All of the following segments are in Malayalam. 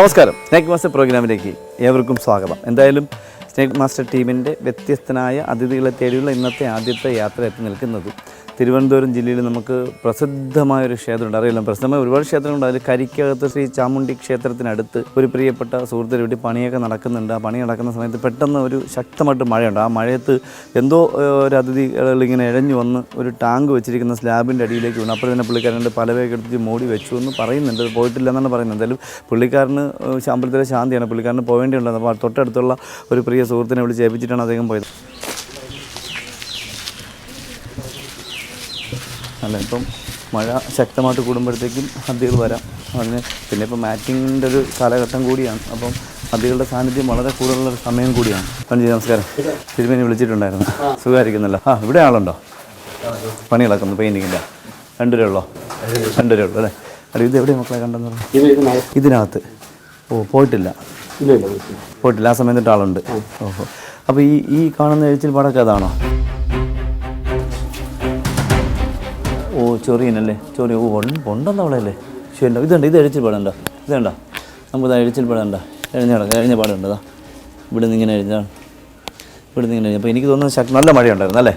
നമസ്കാരം. സ്നേക്ക് മാസ്റ്റർ പ്രോഗ്രാമിലേക്ക് ഏവർക്കും സ്വാഗതം. എന്തായാലും സ്നേക്ക് മാസ്റ്റർ ടീമിന്റെ വ്യത്യസ്തനായ അതിഥികളെ തേടിയുള്ള ഇന്നത്തെ ആദ്യത്തെ യാത്ര എത്തി നിൽക്കുന്നത് തിരുവനന്തപുരം ജില്ലയിൽ നമുക്ക് പ്രസിദ്ധമായ ഒരു ക്ഷേത്രമുണ്ട്. അറിയില്ല പ്രസിദ്ധമായ ഒരുപാട് ക്ഷേത്രങ്ങളുണ്ട്. അതിൽ കരിക്കകത്ത് ശ്രീ ചാമുണ്ടി ക്ഷേത്രത്തിനടുത്ത് ഒരു പ്രിയപ്പെട്ട സുഹൃത്തിന് വേണ്ടി പണിയൊക്കെ നടക്കുന്നുണ്ട്. ആ പണി നടക്കുന്ന സമയത്ത് പെട്ടെന്ന് ഒരു ശക്തമായിട്ട് മഴയുണ്ട്. ആ മഴയത്ത് എന്തോ ഒരു അതിഥികൾ ഇങ്ങനെ ഇഴഞ്ഞു വന്ന് ഒരു ടാങ്ക് വെച്ചിരിക്കുന്ന സ്ലാബിന്റെ അടിയിലേക്ക് വീണു. അപ്പോൾ തന്നെ പുള്ളിക്കാരന്റെ പലവയൊക്കെ എടുത്ത് മൂടി വെച്ചു എന്ന് പറയുന്നുണ്ട്. പോയിട്ടില്ല എന്നാണ് പറയുന്നത്. എന്തായാലും പുള്ളിക്കാരന് അമ്പലത്തിലെ ശാന്തിയാണ്. പുള്ളിക്കാരന് പോവേണ്ടിയുള്ളത്. അപ്പോൾ തൊട്ടടുത്തുള്ള ഒരു പ്രിയ സുഹൃത്തിനെ വിളിച്ച് ഏൽപ്പിച്ചിട്ടാണ് അദ്ദേഹം പോയത്. അല്ല ഇപ്പം മഴ ശക്തമായിട്ട് കൂടുമ്പോഴത്തേക്കും ഹദ്ദികൾ വരാം. അതിന് പിന്നെ ഇപ്പം മാറ്റിങ്ങിന്റെ ഒരു കാലഘട്ടം കൂടിയാണ്. അപ്പം അതികളുടെ സാന്നിധ്യം വളരെ കൂടുതലുള്ള ഒരു സമയം കൂടിയാണ്. പഞ്ചി നമസ്കാരം. തിരുമേനി വിളിച്ചിട്ടുണ്ടായിരുന്നു. സുഖമായിരിക്കുന്നല്ലോ? ആ ഇവിടെ ആളുണ്ടോ? പണികളൊക്കെ പെയിന്റിങ്ങിന്റെ. രണ്ടുപേരേ ഉള്ളോ? രണ്ടുപേരേ ഉള്ളൂ അല്ലേ? അല്ല ഇത് എവിടെയാണ് മക്കളെ കണ്ടെന്ന് പറഞ്ഞു ഇതിനകത്ത്. ഓ പോയിട്ടില്ല. പോയിട്ടില്ല. ആ സമയത്ത് തൊട്ട് ആളുണ്ട്. ഓഹോ. അപ്പോൾ ഈ ഈ കാണുന്ന എഴുച്ചിൽ പാടൊക്കെ അതാണോ? ഓ ചൊറിയനല്ലേ? ചൊറിയ ഓ ഉണ്ടെന്ന് അവളല്ലേ? ശരി ഇതുണ്ട് ഇത് എഴുച്ചിൽ പാടണ്ട ഇതുണ്ടോ നമുക്ക് എഴുച്ചിൽ പാടണ്ട. എഴുതി കിടക്കാം എഴുതി പാടുണ്ടതാ ഇവിടെ നിന്ന് ഇങ്ങനെ എഴുതാണ് ഇവിടെ നിന്ന് ഇങ്ങനെ അപ്പോൾ എനിക്ക് തോന്നുന്നു ശക്തി നല്ല മഴയുണ്ടായിരുന്നു അല്ലേ?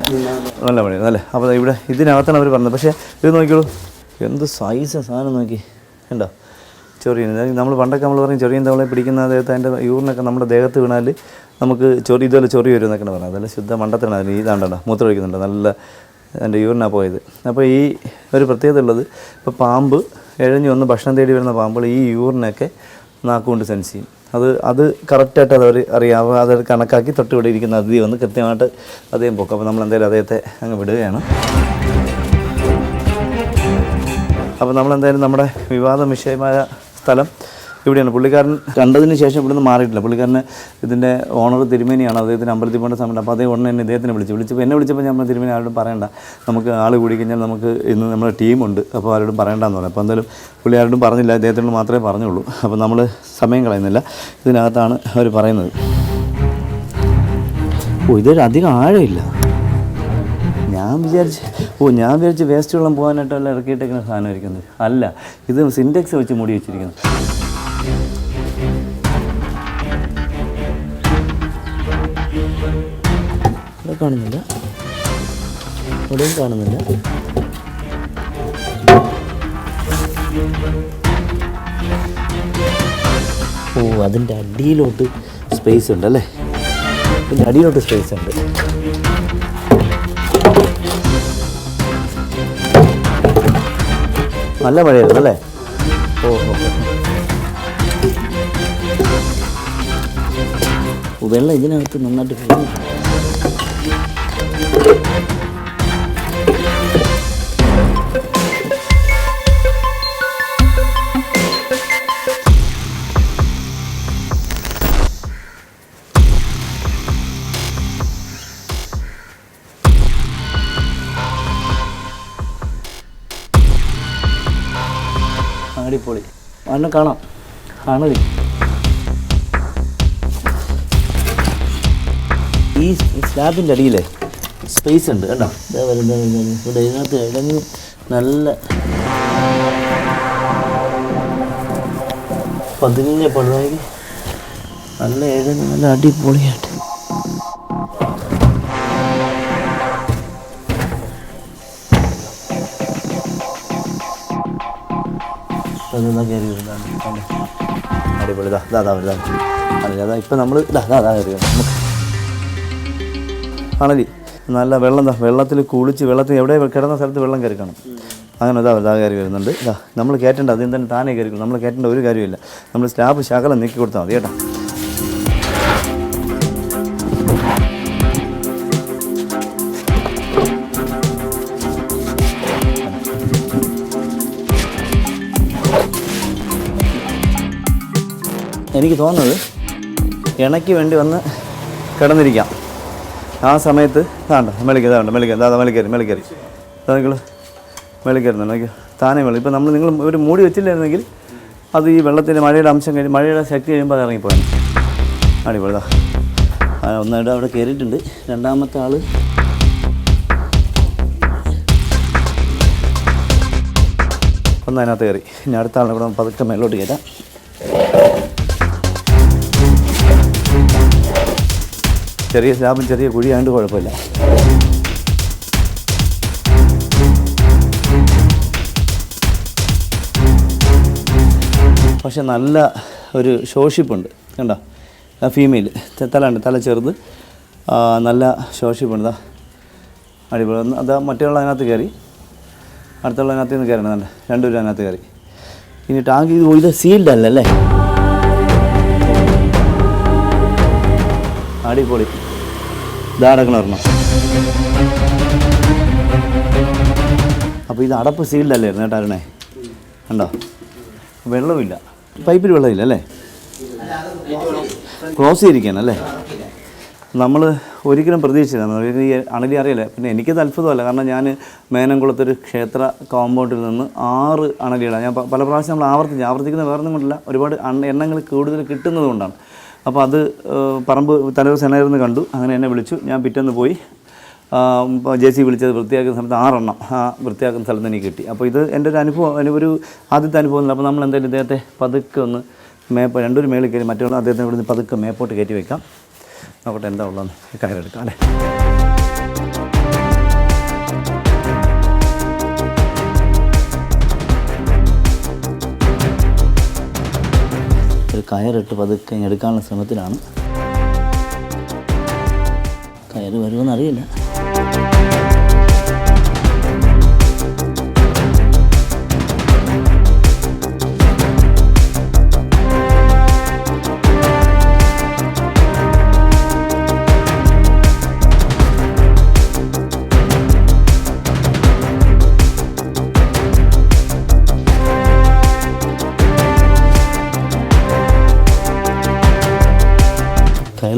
നല്ല മഴയായിരുന്നു അല്ലേ? അപ്പോൾ ഇവിടെ ഇതിനകത്താണ് അവർ പറഞ്ഞത്. പക്ഷേ ഇത് നോക്കിയോളൂ എന്ത് സൈസ് സാധനം നോക്കി. കണ്ടോ? ചൊറിയൻ നമ്മൾ പണ്ടൊക്കെ നമ്മൾ പറയും ചൊറിയൻ തവളെ പിടിക്കുന്ന അദ്ദേഹത്തെ അതിന്റെ യൂറിനൊക്കെ നമ്മുടെ ദേഹത്ത് വീണാൽ നമുക്ക് ചൊറി ഇതുപോലെ ചൊറി വരും എന്നൊക്കെയാണ് പറയുന്നത് അതല്ല ശുദ്ധ മണ്ടത്തിനാണ്. അതിന് ഇതാണ്ടോ മൂത്രം ഒഴിക്കുന്നുണ്ട്. നല്ല എന്റെ യൂറിനാണ് പോയത്. അപ്പോൾ ഈ ഒരു പ്രത്യേകത ഉള്ളത് ഇപ്പോൾ പാമ്പ് എഴഞ്ഞു വന്ന് ഭക്ഷണം തേടി വരുന്ന പാമ്പുകൾ ഈ യൂറിനൊക്കെ നാക്കുകൊണ്ട് സെൻസ് ചെയ്യും. അത് അത് കറക്റ്റായിട്ട് അതവർ അറിയാം. അത് കണക്കാക്കി തൊട്ട് ഇരിക്കുന്ന അതിഥി വന്ന് കൃത്യമായിട്ട് അദ്ദേഹം പോക്കും. അപ്പോൾ നമ്മൾ എന്തായാലും അദ്ദേഹത്തെ അങ്ങ് വിടുകയാണ്. അപ്പോൾ നമ്മളെന്തായാലും നമ്മുടെ വിവാദ വിഷയമായ സ്ഥലം ഇവിടെയാണ്. പുള്ളിക്കാരൻ കണ്ടതിന് ശേഷം ഇവിടുന്ന് മാറിയിട്ടില്ല. പുള്ളിക്കാരന് ഇതിന്റെ ഓണർ തിരുമേനിയാണ്. അദ്ദേഹത്തിന് അമ്പലത്തിൽ പോകേണ്ട സമയത്ത് അപ്പോൾ അതേ ഉടനെ എന്നെ ഇദ്ദേഹത്തിനെ വിളിച്ചു. വിളിച്ചപ്പോൾ എന്നെ വിളിച്ചപ്പോൾ ഞാൻ തിരുമേനി ആരോടും പറയണ്ട. നമുക്ക് ആൾ കൂടി കഴിഞ്ഞാൽ നമുക്ക് ഇന്ന് നമ്മുടെ ടീമുണ്ട് അപ്പോൾ ആരോടും പറയണ്ടെന്ന് പറഞ്ഞു. അപ്പോൾ എന്തായാലും പുള്ളി ആരോടും പറഞ്ഞില്ല. അദ്ദേഹത്തിനോട് മാത്രമേ പറഞ്ഞുള്ളൂ. അപ്പോൾ നമ്മൾ സമയം കളയുന്നില്ല. ഇതിനകത്താണ് അവർ പറയുന്നത്. ഓ ഇതൊരു അധികം ആഴമില്ല. ഞാൻ വിചാരിച്ച് ഓ ഞാൻ വിചാരിച്ച് വേസ്റ്റ് വെള്ളം പോകാനായിട്ടല്ല ഇറക്കിയിട്ടേക്കുന്ന സാധനം ഇരിക്കുന്നത് അല്ല ഇത് സിന്റെക്സ് വെച്ച് മൂടി വെച്ചിരിക്കുന്നു. കാണുന്നില്ല. ഇവിടെയും കാണുന്നില്ല. ഓ അതിന്റെ അടിയിലോട്ട് സ്പേസ് ഉണ്ട് അല്ലേ? അതിന്റെ അടിയിലോട്ട് സ്പേസ് ഉണ്ട്. നല്ല മഴയായിരുന്നു അല്ലേ? ഓ ഓ, വെള്ളം ഇതിനകത്ത് നന്നായിട്ട് വീഴുന്നു. അടിപൊളി. അണ്ണ കാണാം. കാണുക ഈ സ്ലാബിന്റെ അടിയിൽ സ്പേസ് ഉണ്ട്. കേട്ടോ ഇതാ വരുന്നത് ഇവിടെ ഇതിനകത്ത് ഇടങ്ങി നല്ല പതിനഞ്ച് പണിതായി നല്ല ഇഴഞ്ഞ് നല്ല അടിപൊളിയായിട്ട്. അടിപൊളിതാ? അടിപൊളി. ഇതാ ഇതാ ഇതാ. ഇതാ അതാ ഇപ്പം നമ്മൾ ഇതാ ഇതാ ഇതാ കയറി നമുക്ക് ആണല്ലേ നല്ല വെള്ളം വെള്ളത്തിൽ കുളിച്ച് വെള്ളത്തിൽ എവിടെ കിടന്ന സ്ഥലത്ത് വെള്ളം കയറി കാണും. അങ്ങനെ ഇതാ ഇതാ കയറി വരുന്നുണ്ട്. ഇതാ നമ്മൾ കയറ്റേണ്ട അതിന് തന്നെ താനേ കയറി നമ്മൾ കയറ്റേണ്ട ഒരു കാര്യമില്ല നമ്മൾ സ്റ്റാഫ് ശകലം നീക്കി കൊടുത്താൽ മതി കേട്ടോ. എനിക്ക് തോന്നുന്നത് ഇണയ്ക്ക് വേണ്ടി വന്ന് കിടന്നിരിക്കാം. ആ സമയത്ത് താണ്ട മെളിക്കുക താണ്ട മെളിക്കുക താ മെളിക്കരി മെളിക്കരി നിങ്ങൾ മെളിക്കരുന്നുണ്ട് നോക്കി താനേ വെള്ളം ഇപ്പോൾ നമ്മൾ നിങ്ങൾ ഒരു മൂടി വെച്ചില്ലായിരുന്നെങ്കിൽ അത് ഈ വെള്ളത്തിന്റെ മഴയുടെ അംശം കഴിഞ്ഞ് മഴയുടെ ശക്തി കഴിയുമ്പോൾ അത് ഇറങ്ങിപ്പോയാൽ അടിപൊളിതാ ഒന്നായിട്ട് അവിടെ കയറിയിട്ടുണ്ട്. രണ്ടാമത്തെ ആൾ ഒന്ന് അതിനകത്ത് കയറി. ഇനി അടുത്ത ആളിനെ കൂടെ പതുക്കെ മേലോട്ട് കയറ്റാം. ചെറിയ സ്ലാബും ചെറിയ കുഴിയാണ്ട് കുഴപ്പമില്ല. പക്ഷെ നല്ല ഒരു ശോഷിപ്പുണ്ട് കണ്ടോ? ഫീമെയിൽ തല തല ചെറുത്. നല്ല ശോഷിപ്പുണ്ട് അടിപൊളി. അതാ മറ്റുള്ള അതിനകത്ത് കയറി. അടുത്തുള്ള അതിനകത്ത് നിന്ന് കയറണം. രണ്ടുപേരും അതിനകത്ത് കയറി. ഇനി ടാങ്ക് ഇത് ഇത് സീൽഡ് അല്ലല്ലേ അടിപൊളി. ഇതടക്കണം അപ്പോൾ ഇത് അടപ്പ് സീൽഡ് അല്ലേ കേട്ടോ അരുണേ? കണ്ടോ? വെള്ളമില്ല പൈപ്പിൽ വെള്ളമില്ല അല്ലേ? ക്ലോസ് ചെയ്തിരിക്കാനല്ലേ നമ്മൾ ഒരിക്കലും പ്രതീക്ഷിച്ചില്ല. ഈ അണലി അറിയില്ല. പിന്നെ എനിക്കത് അത്ഭുതമല്ല. കാരണം ഞാൻ മേനംകുളത്തൊരു ക്ഷേത്ര കോമ്പൗണ്ടിൽ നിന്ന് ആറ് അണലികളാണ്. ഞാൻ പല പ്രാവശ്യം നമ്മൾ ആവർത്തിച്ച്. ആവർത്തിക്കുന്ന വേറെ ഒന്നും കൊണ്ടല്ല. ഒരുപാട് എണ്ണങ്ങൾ കൂടുതൽ കിട്ടുന്നത് കൊണ്ടാണ് അപ്പോൾ അത് പറമ്പ് തലവ് സെനയർന്ന് കണ്ടു. അങ്ങനെ എന്നെ വിളിച്ചു. ഞാൻ പിറ്റേന്ന് പോയി. ജെ സി വിളിച്ചത് വൃത്തിയാക്കുന്ന സമയത്ത് ആറെണ്ണം ആ വൃത്തിയാക്കുന്ന സ്ഥലത്ത് എനിക്ക് കിട്ടി. അപ്പോൾ ഇത് എന്റെ ഒരു അനുഭവം ഒരു ആദ്യത്തെ അനുഭവം അപ്പോൾ നമ്മൾ എന്തായാലും ഇദ്ദേഹത്തെ പതുക്കെ ഒന്ന് മേപ്പ് രണ്ടൊരു മേളിൽ കയറി മറ്റുള്ള അദ്ദേഹത്തിന് ഇവിടുന്ന് പതുക്കെ മേപ്പോട്ട് കയറ്റി വെക്കാം. നോക്കട്ടെ എന്താ ഉള്ളതെന്ന് കയറെടുക്കാം അല്ലേ? കയറിട്ട് പതുക്കെ എടുക്കാനുള്ള ശ്രമത്തിലാണ്. കയറ് വരുമെന്ന്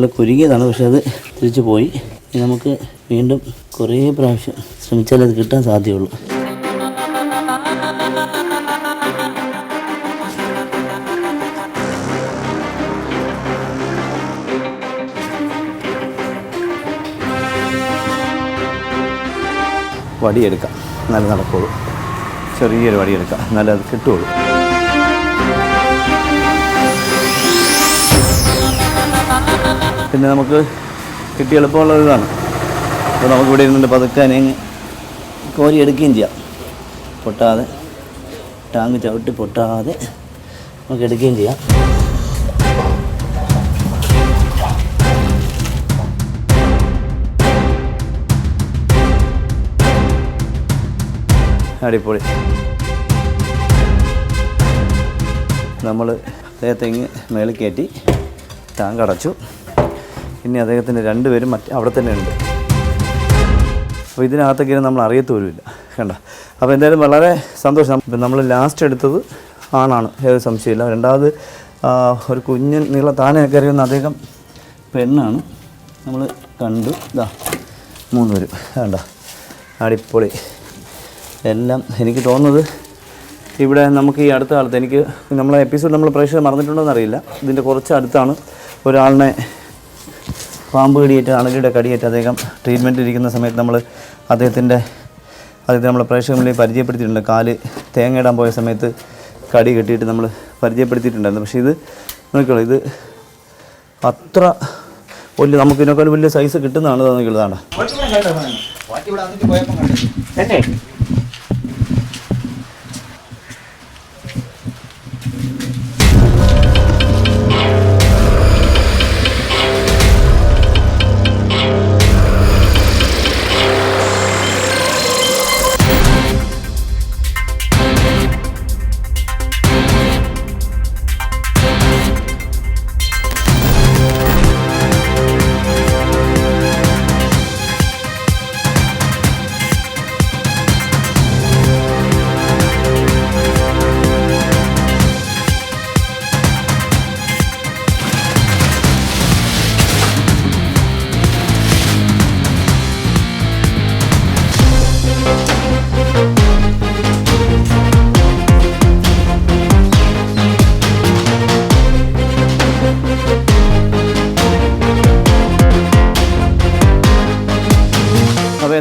കയറിൽ കുരുങ്ങിയതാണ് പക്ഷെ അത് തിരിച്ചു പോയി. നമുക്ക് വീണ്ടും കുറേ പ്രാവശ്യം ശ്രമിച്ചാലേ അത് കിട്ടാൻ സാധ്യതയുള്ളൂ. വടിയെടുക്കാം. നല്ല നടക്കുള്ളൂ. ചെറിയൊരു വടിയെടുക്കാം. നല്ല അത് കിട്ടുള്ളൂ. പിന്നെ നമുക്ക് കിട്ടി എളുപ്പമുള്ള ഇതാണ്. അപ്പോൾ നമുക്ക് ഇവിടെ ഇരുന്നിട്ട് പതുക്കെ അനങ്ങി കോരി എടുക്കുകയും ചെയ്യാം. പൊട്ടാതെ ടാങ്ക് ചവിട്ടി പൊട്ടാതെ നമുക്ക് എടുക്കുകയും ചെയ്യാം. അടിപൊളി. നമ്മൾ അദ്ദേഹത്തെ ഇങ്ങ് മേളിൽ കയറ്റി ടാങ്ക് അടച്ചു. ഇനി അദ്ദേഹത്തിന്റെ രണ്ടുപേരും മറ്റ് അവിടെ തന്നെ ഉണ്ട് അപ്പോൾ ഇതിനകത്തൊക്കെ നമ്മൾ അറിയത്തുപോലുമില്ല കണ്ട? അപ്പോൾ എന്തായാലും വളരെ സന്തോഷം. ഇപ്പം നമ്മൾ ലാസ്റ്റ് എടുത്തത് ആണാണ്. ഏത് സംശയമില്ല രണ്ടാമത് ഒരു കുഞ്ഞൻ നീള താനെയൊക്കെ അറിയുന്ന അദ്ദേഹം പെണ്ണാണ്. നമ്മൾ കണ്ടു. ഇതാ മൂന്ന് പേരും വേണ്ട അടിപൊളി. എല്ലാം എനിക്ക് തോന്നുന്നത് ഇവിടെ നമുക്ക് ഈ അടുത്ത കാലത്ത് എനിക്ക് നമ്മളെ എപ്പിസോഡ് നമ്മൾ പ്രേക്ഷകർ മറന്നിട്ടുണ്ടോ എന്നറിയില്ല ഇതിന്റെ കുറച്ച് അടുത്താണ് ഒരാളിനെ പാമ്പ് കടിയേറ്റ് അണലിയുടെ കടിയേറ്റ് അദ്ദേഹം ട്രീറ്റ്മെന്റ് ഇരിക്കുന്ന സമയത്ത് നമ്മൾ അദ്ദേഹത്തിന്റെ അദ്ദേഹത്തെ നമ്മൾ പ്രേക്ഷക മുന്നിൽ പരിചയപ്പെടുത്തിയിട്ടുണ്ട്. കാൽ തേങ്ങ ഇടാൻ പോയ സമയത്ത് കടി കെട്ടിയിട്ട് നമ്മൾ പരിചയപ്പെടുത്തിയിട്ടുണ്ടായിരുന്നു. പക്ഷേ ഇത് നോക്കിക്കോളൂ ഇത് അത്ര വലിയ നമുക്ക് ഇതിനേക്കാൾ വലിയ സൈസ് കിട്ടുന്നതാണ് നോക്കിയുള്ളതാണ്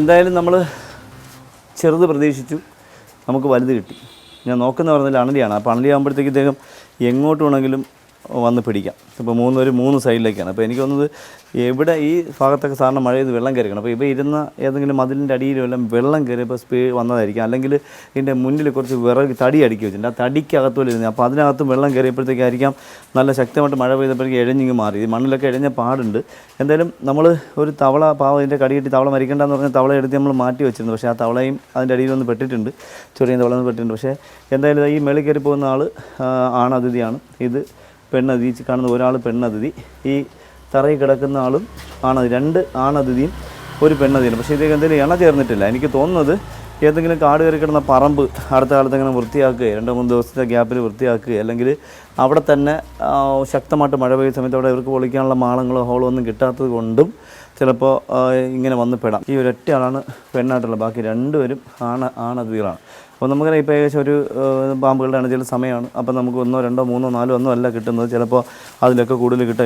എന്തായാലും നമ്മൾ ചെറുത് പ്രതീക്ഷിച്ചു നമുക്ക് വലുത് കിട്ടി. ഞാൻ നോക്കുന്ന പറഞ്ഞാൽ അണലിയാണ്. അപ്പോൾ അണലിയാകുമ്പോഴത്തേക്ക് ഇദ്ദേഹം എങ്ങോട്ട് വേണമെങ്കിലും വന്ന് പിടിക്കാം. ഇപ്പോൾ മൂന്ന് ഒരു മൂന്ന് സൈഡിലേക്കാണ്. അപ്പോൾ എനിക്ക് തോന്നുന്നത് എവിടെ ഈ ഭാഗത്തൊക്കെ സാറിന് മഴ ചെയ്ത് വെള്ളം കയറിക്കണം അപ്പോൾ ഇപ്പോൾ ഇരുന്ന ഏതെങ്കിലും മതിലിന്റെ അടിയിൽ വല്ലതും വെള്ളം കയറിയപ്പോൾ സ്പീഡ് വന്നതായിരിക്കും. അല്ലെങ്കിൽ ഇതിന്റെ മുന്നിൽ കുറച്ച് വിറക് തടി അടുക്കി വെച്ചിട്ടുണ്ട് ആ തടിക്കകത്തുപോലെ ഇരുന്ന്. അപ്പോൾ അതിനകത്തും വെള്ളം കയറിയപ്പോഴത്തേക്കായിരിക്കാം നല്ല ശക്തമായിട്ട് മഴ പെയ്തപ്പോഴേക്കും എഴഞ്ഞിങ്ങ് മാറി. മണ്ണിലൊക്കെ എഴഞ്ഞ പാടുണ്ട്. എന്തായാലും നമ്മൾ ഒരു തവള പാവം ഇതിന്റെ കടിയിട്ട് തവള മരിക്കേണ്ടെന്ന് പറഞ്ഞ തവള എടുത്ത് നമ്മൾ മാറ്റി വെച്ചിരുന്നു. പക്ഷേ ആ തവളയും അതിന്റെ അടിയിൽ ഒന്ന് പെട്ടിട്ടുണ്ട്. ചെറിയ തവള ഒന്ന് പെട്ടിട്ടുണ്ട്. പക്ഷേ എന്തായാലും ഈ മേളിൽ കയറി പോകുന്ന ആൾ ആണ് അതിഥിയാണ് ഇത് പെണ്ണതിഥി. ഈ കാണുന്ന ഒരാൾ പെണ്ണതിഥി. ഈ തറയിൽ കിടക്കുന്ന ആളും ആണതി. രണ്ട് ആണതിഥിയും ഒരു പെണ്ണതിഥിയാണ്. പക്ഷേ ഇതൊക്കെ എന്തെങ്കിലും ഇണ ചേർന്നിട്ടില്ല. എനിക്ക് തോന്നുന്നത് ഏതെങ്കിലും കാട് കയറി കിടന്ന പറമ്പ് അടുത്ത കാലത്ത് ഇങ്ങനെ വൃത്തിയാക്കുക രണ്ടോ മൂന്ന് ദിവസത്തെ ഗ്യാപ്പിൽ വൃത്തിയാക്കുക അല്ലെങ്കിൽ അവിടെ തന്നെ ശക്തമായിട്ട് മഴ പെയ്യുന്ന സമയത്ത് അവിടെ ഇവർക്ക് പൊളിക്കാനുള്ള മാളങ്ങളോ ഹോളോ ഒന്നും കിട്ടാത്തത് കൊണ്ടും ചിലപ്പോൾ ഇങ്ങനെ വന്ന് പെടാം. ഈ ഒരൊറ്റ ആളാണ് പെണ്ണായിട്ടുള്ളത്. ബാക്കി രണ്ടുപേരും ആണ ആണതിഥികളാണ്. അപ്പോൾ നമുക്കറിയാം ഇപ്പോൾ ഏകദേശം ഒരു പാമ്പുകളുടെ അണച്ചിൽ സമയമാണ്. അപ്പോൾ നമുക്ക് ഒന്നോ രണ്ടോ മൂന്നോ നാലോ ഒന്നോ അല്ല കിട്ടുന്നത്. ചിലപ്പോൾ അതിലൊക്കെ കൂടുതൽ കിട്ടും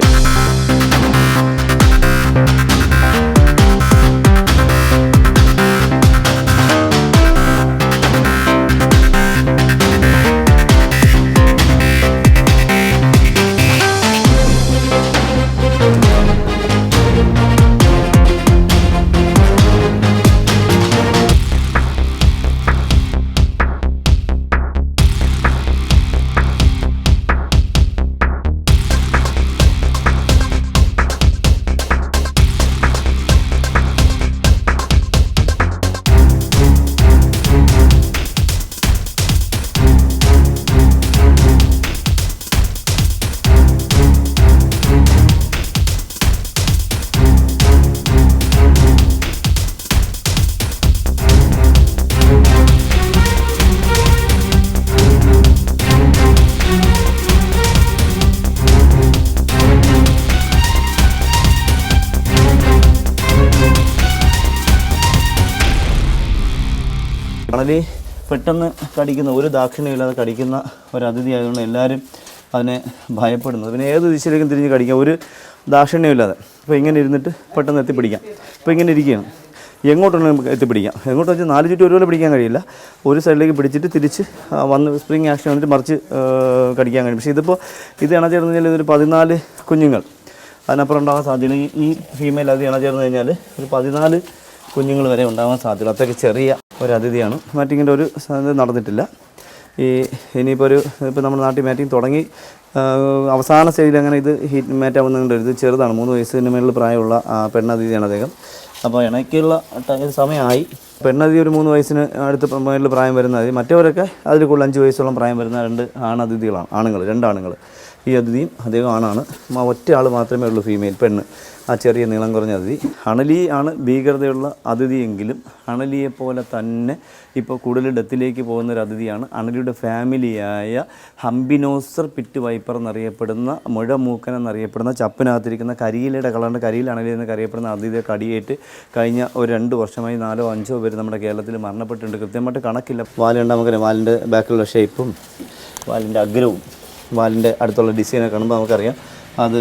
വളരെ പെട്ടെന്ന് കടിക്കുന്ന ഒരു ദാക്ഷിണ്യമില്ലാതെ കടിക്കുന്ന ഒരു അതിഥി ആയതുകൊണ്ട് എല്ലാവരും അതിനെ ഭയപ്പെടുന്നത്. പിന്നെ ഏത് ദിശയിലേക്കും തിരിഞ്ഞ് കടിക്കാം. ഒരു ദാക്ഷിണ്യമില്ലാതെ ഇപ്പോൾ ഇങ്ങനെ ഇരുന്നിട്ട് പെട്ടെന്ന് എത്തിപ്പിടിക്കാം. ഇപ്പോൾ ഇങ്ങനെ ഇരിക്കുകയാണ്. എങ്ങോട്ടാണ് നമുക്ക് എത്തിപ്പിടിക്കാം. എങ്ങോട്ട് വെച്ചാൽ നാല് ചുറ്റും ഒരുപോലെ പിടിക്കാൻ കഴിയില്ല. ഒരു സൈഡിലേക്ക് പിടിച്ചിട്ട് തിരിച്ച് വന്ന് സ്പ്രിങ് ആക്ഷൻ വന്നിട്ട് മറിച്ച് കടിക്കാൻ കഴിയും. പക്ഷേ ഇതിപ്പോൾ ഇത് ഇണ ചേർന്ന് കഴിഞ്ഞാൽ ഇതൊരു പതിനാല് കുഞ്ഞുങ്ങൾ. അതിനപ്പുറം ഉണ്ടാകാൻ സാധ്യത ഈ ഫീമെയിൽ അത് ഇണ ചേർന്ന് കഴിഞ്ഞാൽ ഒരു പതിനാല് കുഞ്ഞുങ്ങൾ വരെ ഉണ്ടാകാൻ സാധ്യത. അത്രയ്ക്ക് ചെറിയ ഒരു അതിഥിയാണ് മാറ്റിങ്ങിന്റെ ഒരു നടന്നിട്ടില്ല. ഈ ഇനിയിപ്പോൾ ഒരു ഇപ്പോൾ നമ്മുടെ നാട്ടിൽ മാറ്റിങ് തുടങ്ങി. അവസാന സ്റ്റേജിൽ അങ്ങനെ ഇത് ഹീറ്റ് മാറ്റാവുന്നതിന്റെ ഇത് ചെറുതാണ്. മൂന്ന് വയസ്സിന് മേളിൽ പ്രായമുള്ള പെണ്ണതിഥിയാണ് അദ്ദേഹം. അപ്പോൾ ഇണയ്ക്കുള്ള സമയമായി. പെണ്ണതി ഒരു മൂന്ന് വയസ്സിന് അടുത്ത് മേളിൽ പ്രായം വരുന്ന അതിഥി മറ്റവരൊക്കെ അതിൽ കൂടുതൽ അഞ്ച് വയസ്സോളം പ്രായം വരുന്ന രണ്ട് ആണതിഥികളാണ് ആണുങ്ങൾ രണ്ടാണുങ്ങൾ ഈ അതിഥിയും അദ്ദേഹം ആണാണ്. ഒറ്റ ആൾ മാത്രമേ ഉള്ളൂ ഫീമെയിൽ പെണ്ണ്. ആ ചെറിയ നീളം കുറഞ്ഞ അതിഥി. അണലി ആണ് ഭീകരതയുള്ള അതിഥിയെങ്കിലും അണലിയെ പോലെ തന്നെ ഇപ്പോൾ കൂടുതൽ ഡെത്തിലേക്ക് പോകുന്ന ഒരു അതിഥിയാണ്. അണലിയുടെ ഫാമിലിയായ ഹംബിനോസർ പിറ്റ് വൈപ്പർ എന്നറിയപ്പെടുന്ന മുഴമൂക്കൻ എന്നറിയപ്പെടുന്ന ചപ്പിനകത്തിരിക്കുന്ന കരിയിലയുടെ കളറിന്റെ കരിയിൽ അണലി എന്നൊക്കെ അറിയപ്പെടുന്ന അതിഥിയെ കടിയേറ്റ് കഴിഞ്ഞ ഒരു രണ്ട് വർഷമായി നാലോ അഞ്ചോ പേര് നമ്മുടെ കേരളത്തിൽ മരണപ്പെട്ടിട്ടുണ്ട്. കൃത്യമായിട്ട് കണക്കില്ല. വാലുണ്ട് നമുക്കറിയാം വാലിന്റെ ബാക്കിലുള്ള ഷേപ്പും വാലിന്റെ അഗ്രവും വാലിന്റെ അടുത്തുള്ള ഡിസൈനൊക്കെ കാണുമ്പോൾ നമുക്കറിയാം അത്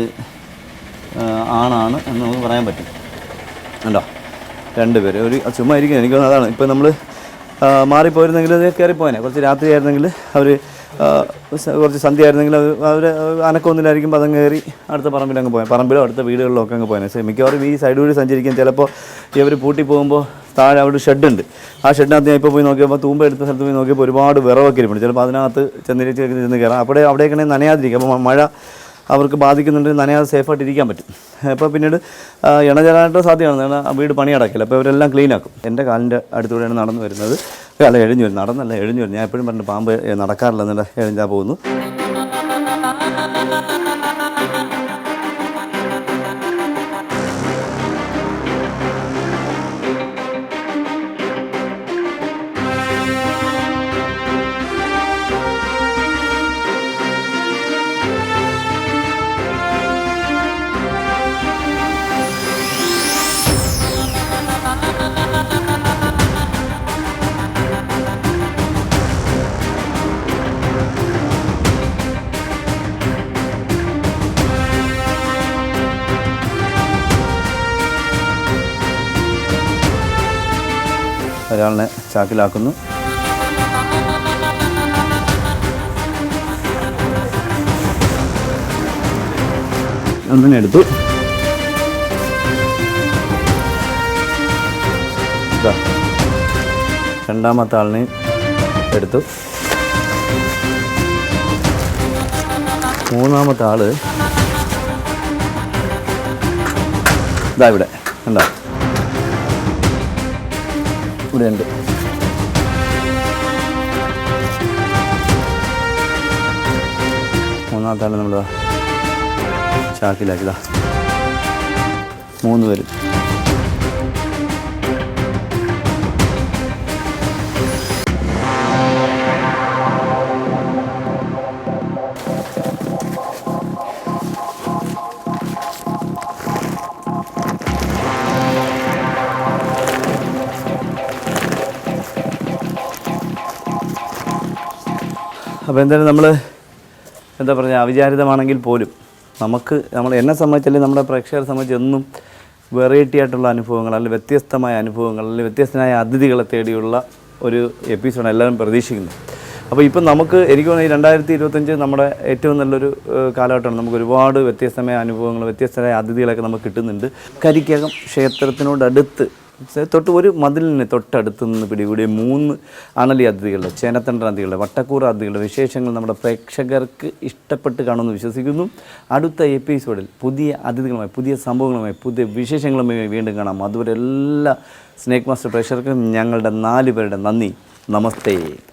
ആണാണ് എന്ന് നമുക്ക് പറയാൻ പറ്റും. ഉണ്ടോ രണ്ട് പേര് ഒരു ചുമ്മാ ഇരിക്കുന്നത് എനിക്ക് അതാണ്. ഇപ്പോൾ നമ്മൾ മാറിപ്പോയിരുന്നെങ്കിൽ അത് കയറിപ്പോയനെ. കുറച്ച് രാത്രി ആയിരുന്നെങ്കിൽ അവർ കുറച്ച് സന്ധ്യ ആയിരുന്നെങ്കിൽ അവർ അനക്കൊന്നില്ലായിരിക്കുമ്പോൾ അതങ്ങ് കയറി അടുത്ത പറമ്പിലങ്ങ് പോയാൽ പറമ്പിലോ അടുത്ത വീടുകളിലോ ഒക്കെ അങ്ങ് പോയാൽ മിക്കവാറും ഈ സൈഡ് വഴി സഞ്ചരിക്കാൻ ചിലപ്പോൾ ഇവർ പൂട്ടി പോകുമ്പോൾ താഴെ അവിടെ ഷെഡുണ്ട്. ആ ഷെഡിനകത്ത് ഞാൻ ഇപ്പോൾ പോയി നോക്കിയപ്പോൾ തൂമ്പ എടുത്ത സ്ഥലത്ത് പോയി നോക്കിയപ്പോൾ ഒരുപാട് വിറവൊക്കെ ഇരിപ്പുണ്ട്. ചിലപ്പോൾ അതിനകത്ത് ചെന്നിരിച്ച് ചെന്ന് കയറാം അവിടെ അവിടെയൊക്കെയാണെങ്കിൽ നനയാതിരിക്കും അപ്പോൾ മഴ അവർക്ക് ബാധിക്കുന്നുണ്ട്. നനയാതെ സേഫായിട്ട് ഇരിക്കാൻ പറ്റും. അപ്പോൾ പിന്നീട് ഇണചരാനായിട്ട് സാധ്യമാണ് ആ വീട് പണി അടക്കില്ല അപ്പോൾ ഇവരെല്ലാം ക്ലീൻ ആക്കും. എന്റെ കാലിന്റെ അടുത്തൂടെയാണ് നടന്നു വരുന്നത്. അല്ല എഴിഞ്ഞു വരും. നടന്നല്ല എഴിഞ്ഞു വരും. ഞാൻ എപ്പോഴും പറഞ്ഞു പാമ്പ് നടക്കാറില്ല. എന്നുള്ള എഴുഞ്ഞാൽ പോകുന്നു. ഒരാളിനെ ചാക്കിലാക്കുന്നു. എടുത്തു. രണ്ടാമത്തെ ആളിനെ എടുത്തു. മൂന്നാമത്തെ ആൾ ഇതാ ഇവിടെ. കണ്ടോ? ഇവിടെ ഉണ്ട് മൂന്നാമത്തെ ആൾ നമ്മൾ ചാക്കിലാക്കിയതാ. മൂന്ന് പേരും. അപ്പോൾ എന്തായാലും നമ്മൾ എന്താ പറയുക അവിചാരിതമാണെങ്കിൽ പോലും നമുക്ക് നമ്മൾ എന്നെ സംബന്ധിച്ചല്ലേ നമ്മുടെ പ്രേക്ഷകരെ സംബന്ധിച്ച് എന്നും വെറൈറ്റി ആയിട്ടുള്ള അനുഭവങ്ങൾ അല്ലെങ്കിൽ വ്യത്യസ്തമായ അനുഭവങ്ങൾ അല്ലെങ്കിൽ വ്യത്യസ്തമായ അതിഥികളെ തേടിയുള്ള ഒരു എപ്പിസോഡ് എല്ലാവരും പ്രതീക്ഷിക്കുന്നത്. അപ്പോൾ ഇപ്പം നമുക്ക് എനിക്ക് തോന്നുന്നു രണ്ടായിരത്തി ഇരുപത്തഞ്ച് നമ്മുടെ ഏറ്റവും നല്ലൊരു കാലഘട്ടമാണ്. നമുക്ക് ഒരുപാട് വ്യത്യസ്തമായ അനുഭവങ്ങൾ വ്യത്യസ്തമായ അതിഥികളൊക്കെ നമുക്ക് കിട്ടുന്നുണ്ട്. കരിക്കകം ക്ഷേത്രത്തിനോടടുത്ത് തൊട്ട് ഒരു മതിലിന് തൊട്ടടുത്ത് നിന്ന് പിടികൂടിയ മൂന്ന് അണലി അതിഥികളുടെ ചേനത്തണ്ട അതിഥികളുടെ വട്ടക്കൂറ അതിഥികളുടെ വിശേഷങ്ങൾ നമ്മുടെ പ്രേക്ഷകർക്ക് ഇഷ്ടപ്പെട്ട് കാണുമെന്ന് വിശ്വസിക്കുന്നു. അടുത്ത എപ്പിസോഡിൽ പുതിയ അതിഥികളുമായി പുതിയ സംഭവങ്ങളുമായി പുതിയ വിശേഷങ്ങളുമായി വീണ്ടും കാണാം. അതുവരെ എല്ലാ സ്നേക് മാസ്റ്റർ പ്രേക്ഷകർക്കും ഞങ്ങളുടെ നാല് പേരുടെ നന്ദി. നമസ്തേ.